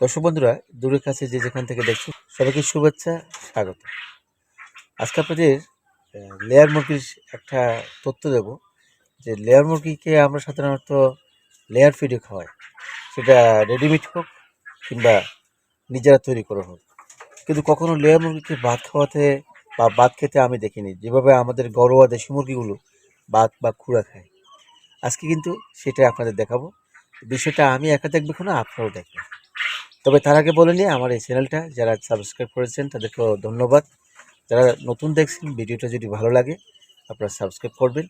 দর্শক বন্ধুরা, দূরের কাছে যে যেখান থেকে দেখছ সবাইকে শুভেচ্ছা, স্বাগত। আজকে আপনাদের লেয়ার মুরগির একটা তথ্য দেব যে লেয়ার মুরগিকে আমরা সাধারণত লেয়ার ফিডে খাওয়াই। সেটা রেডিমেড হোক কিংবা নিজেরা তৈরি করা হোক। কিন্তু কখনো লেয়ার মুরগিকে ভাত খাওয়াতে বা ভাত খেতে আমি দেখিনি। যেভাবে আমাদের ঘরোয়া দেশি মুরগিগুলো ভাত বা খুঁড়া খায়। আজকে কিন্তু সেটা আপনাদের দেখাবো। বিষয়টা আমি একা দেখব না আপনারাও দেখবেন। তবে তার আগে বলে নিয়ে আমার এই চ্যানেলটা যারা সাবস্ক্রাইব করেছেন, তাদেরকেও ধন্যবাদ। যারা নতুন দেখছেন, ভিডিওটা যদি ভালো লাগে, আপনারা সাবস্ক্রাইব করবেন।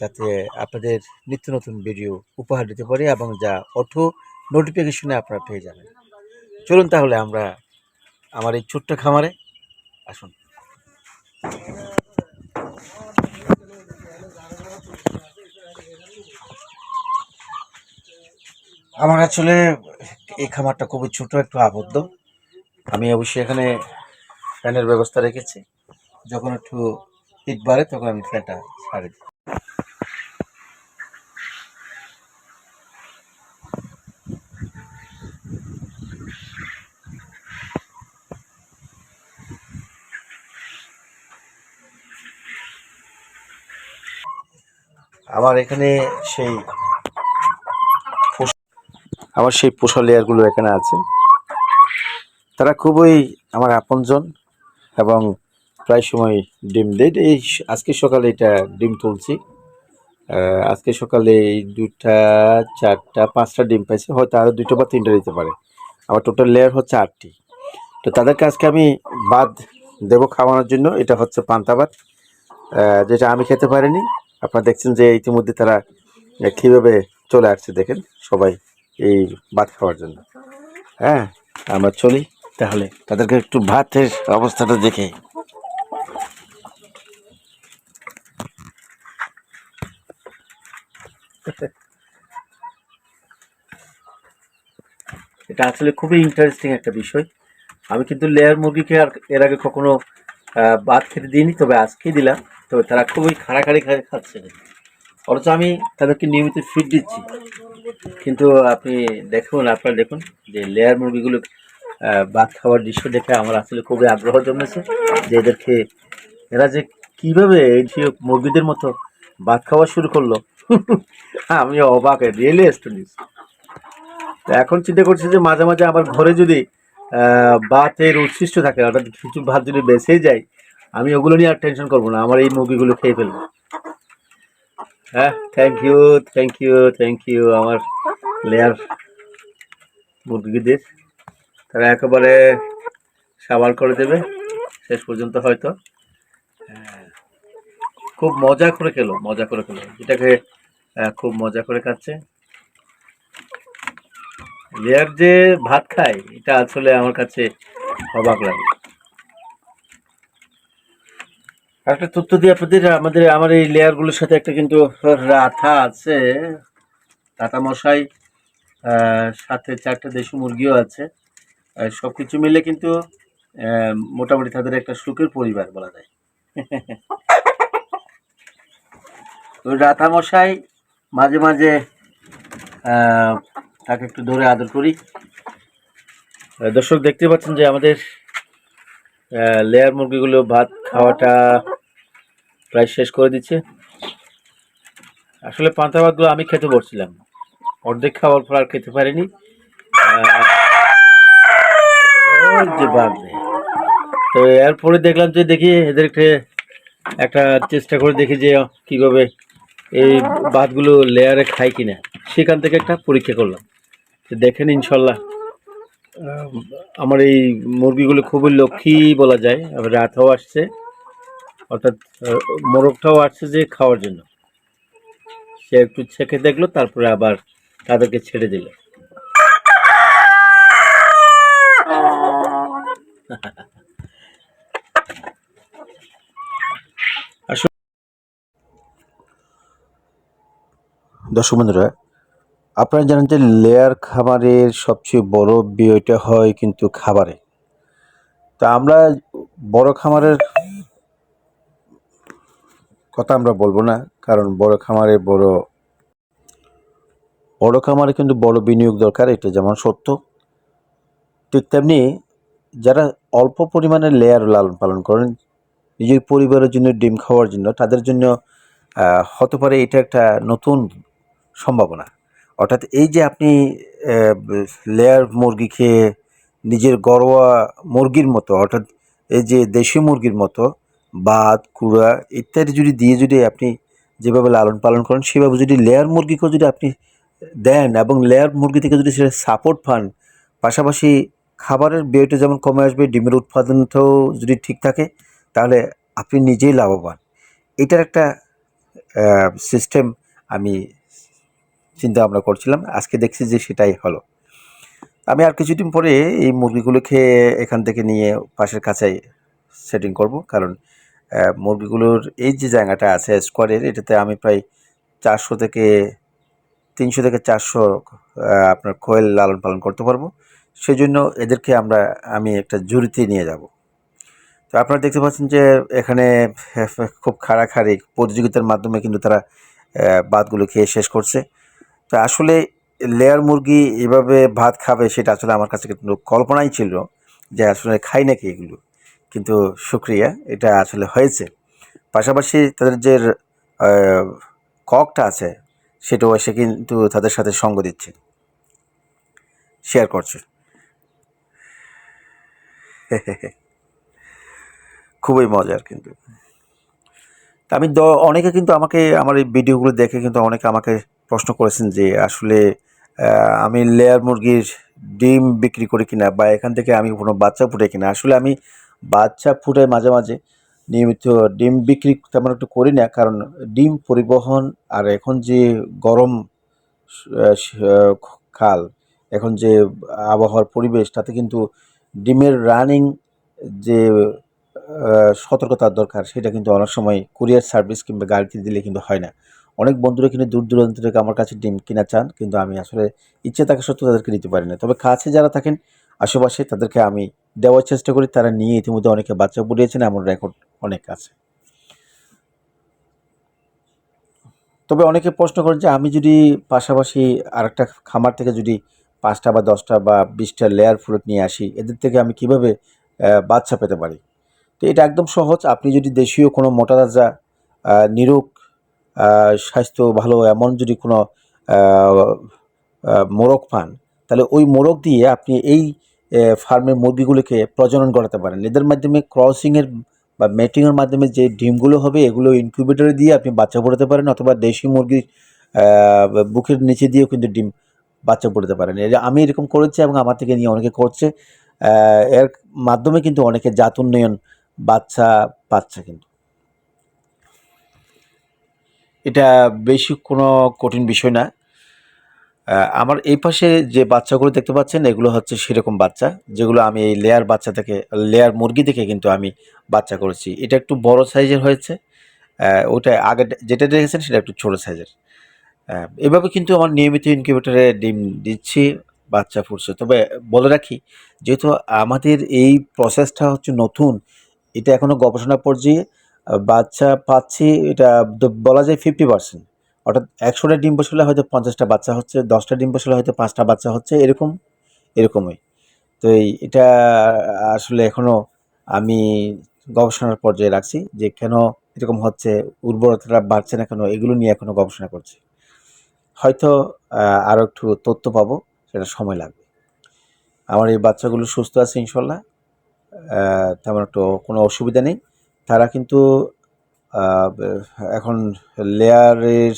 যাতে আপনাদের নিত্য নতুন ভিডিও উপহার দিতে পারি এবং যা অটো নোটিফিকেশনে আপনারা পেয়ে যাবেন। চলুন তাহলে আমরা আমার এই ছোট্ট খামারে আসুন। আমার আসলে এই খামারটা খুবই ছোট, একটু আবদ্ধ আমি অবশ্যই এখানে ফ্যানের ব্যবস্থা রেখেছি যখন একটু হিট বাড়ে, তখন আমি ফ্যানটা ছাড়ি দিই। আমার এখানে সেই আমার সেই পোষা লেয়ারগুলো এখানে আছে। তারা খুবই আমার আপনজন এবং প্রায় সময় ডিম দেয়। এই আজকে সকালে এটা ডিম তুলছি। আজকে সকালে এই দুটা চারটা, পাঁচটা ডিম পাইছে। হয়তো আরও দুটো বা তিনটা দিতে পারে। আমার টোটাল লেয়ার হচ্ছে আটটি। তো তাদেরকে আজকে আমি বাদ দেবো খাওয়ানোর জন্য। এটা হচ্ছে পান্তা ভাত। যেটা আমি খেতে পারিনি। আপনারা দেখছেন যে ইতিমধ্যে তারা কীভাবে চলে আসছে দেখেন সবাই। এই ভাত খাওয়ার জন্য। হ্যাঁ আমরা চলি তাহলে। তাদেরকে একটু ভাতের অবস্থাটা দেখে। এটা আসলে খুবই ইন্টারেস্টিং একটা বিষয়। আমি কিন্তু লেয়ার মুরগিকে আর এর আগে কখনো ভাত খেতে দিইনি, তবে আজকে দিলাম। তবে তারা খুবই খাড়াখাড়ি খাড়ি খাচ্ছে। অথচ আমি তাদেরকে নিয়মিত ফিড দিচ্ছি। কিন্তু আপনি দেখুন, আপনারা দেখুন যে লেয়ার মুরগিগুলো ভাত খাওয়ার দৃশ্য দেখে আমার আসলে খুবই আগ্রহ জন্মেছে যে এদেরকে এরা যে কীভাবে এই মুরগিদের মতো ভাত খাওয়া শুরু করল। আমি অবাক রিয়েলি স্টুডেন্ট এখন চিন্তা করছি যে মাঝে মাঝে আমার ঘরে যদি ভাতের উচ্ছিষ্ট থাকে, অর্থাৎ কিছু ভাত যদি বেঁচেই যায়, আমি ওগুলো নিয়ে আর টেনশন করব না, আমার এই মুরগিগুলো খেয়ে ফেলব। হ্যাঁ thank you thank you thank you আমার লেয়ার মুরগিদের। তারা একেবারে সাবার করে দেবে শেষ পর্যন্ত হয়তো। হ্যাঁ, খুব মজা করে খেলো মজা করে খেলো। এটাকে খুব মজা করে খাচ্ছে লেয়ার যে ভাত খায় এটা আসলে আমার কাছে অবাক লাগে। একটা তথ্য দিয়ে আপনাদের, আমাদের, আমার এই লেয়ারগুলোর সাথে একটা কিন্তু রাথা আছে। রাতা মশাই সাথে চারটে দেশি মুরগিও আছে। আর সবকিছু মিলে কিন্তু মোটামুটি তাদের একটা সুখের পরিবার বলা যায়। ওই রাথা মশাই, মাঝে মাঝে তাকে একটু ধরে আদর করি। দর্শক দেখতে পাচ্ছেন যে আমাদের লেয়ার মুরগিগুলো ভাত খাওয়াটা প্রায় শেষ করে দিচ্ছে। আসলে পান্তা ভাতগুলো আমি খেতে বসছিলাম। অর্ধেক খাওয়ার পর আর খেতে পারিনি। যে তো এরপরে দেখলাম যে দেখি এদেরকে একটা চেষ্টা করে দেখি যে কীভাবে এই ভাতগুলো লেয়ারে খায় কিনা। সেখান থেকে একটা পরীক্ষা করলাম। দেখেন ইনশাল্লাহ আমার এই মুরগিগুলো খুবই লক্ষ্মী বলা যায়। আবার রাতও আসছে। অর্থাৎ মোরগটাও আসছে যে খাওয়ার জন্য। সে একটু ছেঁকে দেখল, তারপরে আবার তাদেরকে ছেড়ে দিল। দর্শক বন্ধুরা, আপনারা জানেন যে লেয়ার খাবারের সবচেয়ে বড় ব্যয়টা হয় কিন্তু খাবারে। তা আমরা বড় খামারের কথা আমরা বলব না, কারণ বড় খামারে বড় বড় খামারে কিন্তু বড় বিনিয়োগ দরকার, এটা যেমন সত্য। ঠিক তেমনি যারা অল্প পরিমাণে লেয়ার লালন পালন করেন, নিজের পরিবারের জন্য ডিম খাওয়ার জন্য, তাদের জন্য হতে পারে এটা একটা নতুন সম্ভাবনা। অর্থাৎ এই যে আপনি লেয়ার মুরগি খেয়ে নিজের ঘরোয়া মুরগির মতো, অর্থাৎ এই যে দেশি মুরগির মতো ভাত কুড়া ইত্যাদি যদি দিয়ে যদি আপনি যেভাবে লালন পালন করেন, সেভাবে যদি লেয়ার মুরগিকেও যদি আপনি দেন এবং লেয়ার মুরগি থেকে যদি সেটা সাপোর্ট পান, পাশাপাশি খাবারের ব্যয়টা যেমন কমে আসবে, ডিমের উৎপাদনটাও যদি ঠিক থাকে, তাহলে আপনি নিজেই লাভবান। এটার একটা সিস্টেম আমি চিন্তা ভাবনা করছিলাম, আজকে দেখছি যে সেটাই হলো। আমি আর কিছুদিন পরে এই মুরগিগুলোকে এখান থেকে নিয়ে পাশের কাছাই সেটিং করব, কারণ মুরগিগুলোর এই যে জায়গাটা আছে স্কোয়ারের এটাতে আমি প্রায় চারশো থেকে তিনশো থেকে চারশো আপনার কোয়েল লালন পালন করতে পারব। সেই জন্য এদেরকে আমরা, আমি একটা জুড়িতে নিয়ে যাব। তো আপনারা দেখতে পাচ্ছেন যে এখানে খুব খাড়াখাড়ি প্রতিযোগিতার মাধ্যমে কিন্তু তারা ভাতগুলো খেয়ে শেষ করছে। তো আসলে লেয়ার মুরগি এভাবে ভাত খাবে, সেটা আসলে আমার কাছে কিন্তু কল্পনাই ছিল যে আসলে খাই নাকি এগুলো। কিন্তু শুক্রিয়া এটা আসলে হয়েছে। পাশাপাশি তাদের যে ককটা আছে, সেটাও এসে কিন্তু তাদের সাথে সঙ্গ দিচ্ছে। শেয়ার করছে। খুবই মজার কিন্তু। আমি দ- অনেকে কিন্তু আমাকে, আমার এই ভিডিওগুলো দেখে কিন্তু অনেকে আমাকে প্রশ্ন করেছেন যে, আসলে আমি লেয়ার মুরগির ডিম বিক্রি করি কিনা বা এখান থেকে আমি কোনো বাচ্চা ফুটে কিনা? আসলে আমি বাচ্চা ফুটে মাঝে মাঝে। নিয়মিত ডিম বিক্রি তেমন একটু করি না, কারণ ডিম পরিবহন আর এখন যে গরম কাল, এখন যে আবহাওয়ার পরিবেশ, তাতে কিন্তু ডিমের রানিং যে সতর্কতার দরকার, সেটা কিন্তু অনেক সময় কুরিয়ার সার্ভিস কিংবা গাড়িতে দিলে কিন্তু হয় না। অনেক বন্ধুরা কিন্তু দূর দূরান্ত থেকে আমার কাছে ডিম কিনা চান, কিন্তু আমি আসলে ইচ্ছে থাকা সত্ত্বেও তাদেরকে দিতে পারি না। তবে কাছে যারা থাকেন, আশেপাশে তাদেরকে আমি দেওয়ার চেষ্টা করি তারা নিয়ে ইতিমধ্যে অনেকে বাচ্চা ফুটিয়েছেন এমন রেকর্ড অনেক আছে। তবে অনেকে প্রশ্ন করেন যে আমি যদি পাশাপাশি আরেকটা খামার থেকে যদি পাঁচটা বা দশটা বা বিশটা লেয়ার ফ্রুট নিয়ে আসি এদের থেকে আমি কীভাবে বাচ্চা পেতে পারি? তো এটা একদম সহজ। আপনি যদি দেশীয় কোনো মোটা আহ, নিরোগ স্বাস্থ্য ভালো এমন যদি কোনো মোরগ পান তাহলে ওই মোরগ দিয়ে আপনি এই ফার্মের মুরগিগুলোকে প্রজনন করাতে পারেন। এদের মাধ্যমে ক্রসিংয়ের বা মেটিংয়ের মাধ্যমে যে ডিমগুলো হবে, এগুলো ইনকিউবেটরে দিয়ে আপনি বাচ্চা ফোটাতে পারেন অথবা দেশি মুরগির বুকের নিচে দিয়েও কিন্তু ডিম বাচ্চা ফোটাতে পারেন। আমি এরকম করেছি এবং আমার থেকে নিয়ে অনেকে করছে। এর মাধ্যমে কিন্তু অনেকে জাত উন্নয়ন বাচ্চা পাচ্ছে কিন্তু। এটা বেশি কোনো কঠিন বিষয় না। আমার এই পাশে যে বাচ্চাগুলো দেখতে পাচ্ছেন, এগুলো হচ্ছে সেরকম বাচ্চা, যেগুলো আমি এই লেয়ার বাচ্চা থেকে লেয়ার মুরগি থেকে কিন্তু আমি বাচ্চা করেছি। এটা একটু বড় সাইজের হয়েছে ওটা আগে যেটা দেখেছেন সেটা একটু ছোট সাইজের এভাবে কিন্তু আমার নিয়মিত ইনকিউবেটরে ডিম দিচ্ছি, বাচ্চা ফুটছে তবে বলে রাখি, যেহেতু আমাদের এই প্রসেসটা হচ্ছে নতুন, এটা এখনও গবেষণা পর্যায়ে বাচ্চা পাচ্ছি, এটা বলা যায় ফিফটি পার্সেন্ট অর্থাৎ একশোটা ডিম বসালে হয়তো পঞ্চাশটা বাচ্চা হচ্ছে, দশটা ডিম বসালে হয়তো পাঁচটা বাচ্চা হচ্ছে, এরকম, এরকমই। তো এই, এটা আসলে এখনও আমি গবেষণার পর্যায়ে রাখছি যে কেন এরকম হচ্ছে, উর্বরতাটা বাড়ছে না কেন, এগুলো নিয়ে এখনও গবেষণা করছি। হয়তো আরও একটু তথ্য পাবো, সেটা সময় লাগবে। আমার এই বাচ্চাগুলো সুস্থ আছে ইনশাল্লাহ তেমন একটু কোনো অসুবিধা নেই। তারা কিন্তু এখন লেয়ারের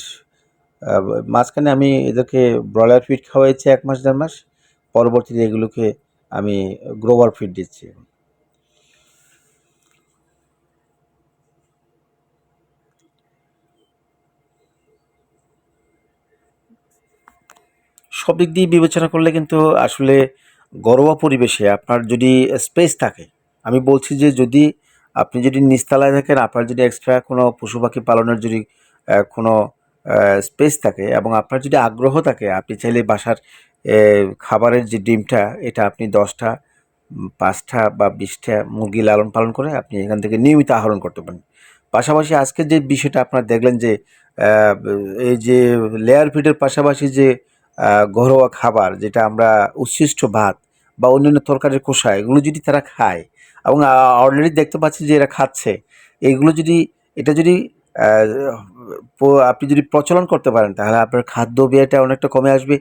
মাঝখানে আমি এদেরকে ব্রয়লার ফিড খাওয়াইছি এক মাস, দেড় মাস। পরবর্তীতে এগুলোকে আমি গ্রোভার ফিড দিচ্ছি সব দিক দিয়ে বিবেচনা করলে কিন্তু আসলে ঘরোয়া পরিবেশে আপনার যদি স্পেস থাকে, আমি বলছি যে যদি আপনি যদি নিচতলায় থাকেন, আপনার যদি এক্সট্রা কোনো পশু পাখি পালনের যদি কোনো স্পেস থাকে এবং আপনার যদি আগ্রহ থাকে, আপনি চাইলে বাসার খাবারের যে ডিমটা, এটা আপনি দশটা পাঁচটা বা বিশটা মুরগি লালন পালন করে আপনি এখান থেকে নিয়মিত আহরণ করতে পারেন। পাশাপাশি আজকে যে বিষয়টা আপনারা দেখলেন যে এই যে লেয়ার ফিডের পাশাপাশি যে ঘরোয়া খাবার, যেটা আমরা উচ্ছিষ্ট ভাত বা অন্যান্য তরকারির খোসা, এগুলো যদি তারা খায় এবং অলরেডি দেখতে পাচ্ছি যে এরা খাচ্ছে। এগুলো যদি, এটা যদি আপনি যদি প্রচলন করতে পারেন, তাহলে আপনার খাদ্য ব্যয়টা অনেকটা কমে আসবে,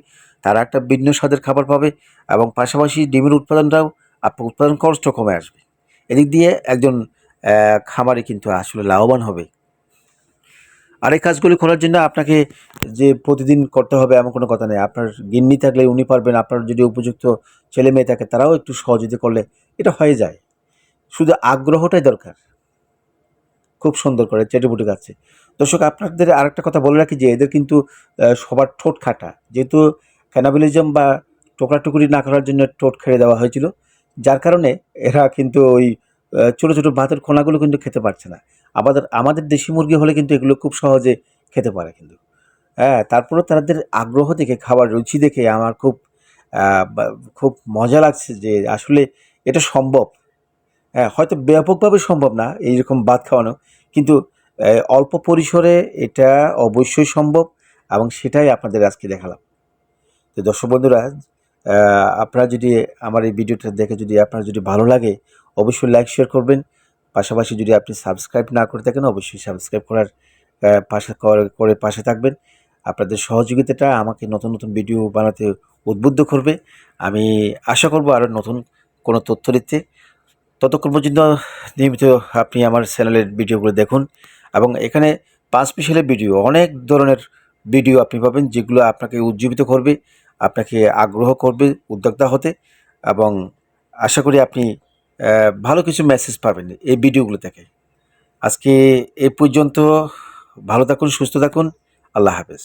তারা একটা ভিন্ন স্বাদের খাবার পাবে এবং পাশাপাশি ডিমের উৎপাদনটাও আপনার উৎপাদন খরচটা কমে আসবে। এদিক দিয়ে একজন খামারে কিন্তু আসলে লাভবান হবে। আর কাজগুলি করার জন্য আপনাকে যে প্রতিদিন করতে হবে এমন কোনো কথা নেই। আপনার গিন্নি থাকলে উনি পারবেন, আপনার যদি উপযুক্ত ছেলে মেয়ে থাকে, তারাও একটু সহযোগিতা করলে এটা হয়ে যায়। শুধু আগ্রহটাই দরকার। খুব সুন্দর করে চেটেপুটে গাচ্ছে দর্শক, আপনাদের আরেকটা কথা বলে রাখি যে এদের কিন্তু সবার ঠোঁট খাটা। যেহেতু ক্যানাবিলিজম বা টোকরাটুকুরি না করার জন্য ঠোঁট খেড়ে দেওয়া হয়েছিল, যার কারণে এরা কিন্তু ওই ছোটো ছোটো ভাতের খোনাগুলো কিন্তু খেতে পারছে না। আমাদের আমাদের দেশি মুরগি হলে কিন্তু এগুলো খুব সহজে খেতে পারে কিন্তু। হ্যাঁ তারপরে তাদের আগ্রহ দেখে, খাবার রুচি দেখে আমার খুব খুব মজা লাগছে যে আসলে এটা সম্ভব। হয়তো ব্যাপকভাবে সম্ভব না এইরকম ভাত খাওয়ানো। কিন্তু অল্প পরিসরে এটা অবশ্যই সম্ভব এবং সেটাই আপনাদের আজকে দেখালাম। তো দর্শক বন্ধুরা আপনারা যদি আমার এই ভিডিওটা দেখে যদি আপনার যদি ভালো লাগে, অবশ্যই লাইক, শেয়ার করবেন। পাশাপাশি যদি আপনি সাবস্ক্রাইব না করে থাকেন, অবশ্যই সাবস্ক্রাইব করার পাশে করে পাশে থাকবেন। আপনাদের সহযোগিতাটা আমাকে নতুন নতুন ভিডিও বানাতে উদ্বুদ্ধ করবে। আমি আশা করব আরও নতুন কোনো তথ্য দিতে। ততক্ষণ পর্যন্ত নিয়মিত আপনি আমার চ্যানেলের ভিডিওগুলো দেখুন এবং এখানে পাঁচ স্পেশালের ভিডিও, অনেক ধরনের ভিডিও আপনি পাবেন যেগুলো আপনাকে উজ্জীবিত করবে, আপনাকে আগ্রহ করবে উদ্যোক্তা হতে এবং আশা করি আপনি ভালো কিছু মেসেজ পাবেন এই ভিডিওগুলো থেকে। আজকে এ পর্যন্ত ভালো থাকুন, সুস্থ থাকুন, আল্লাহ হাফেজ।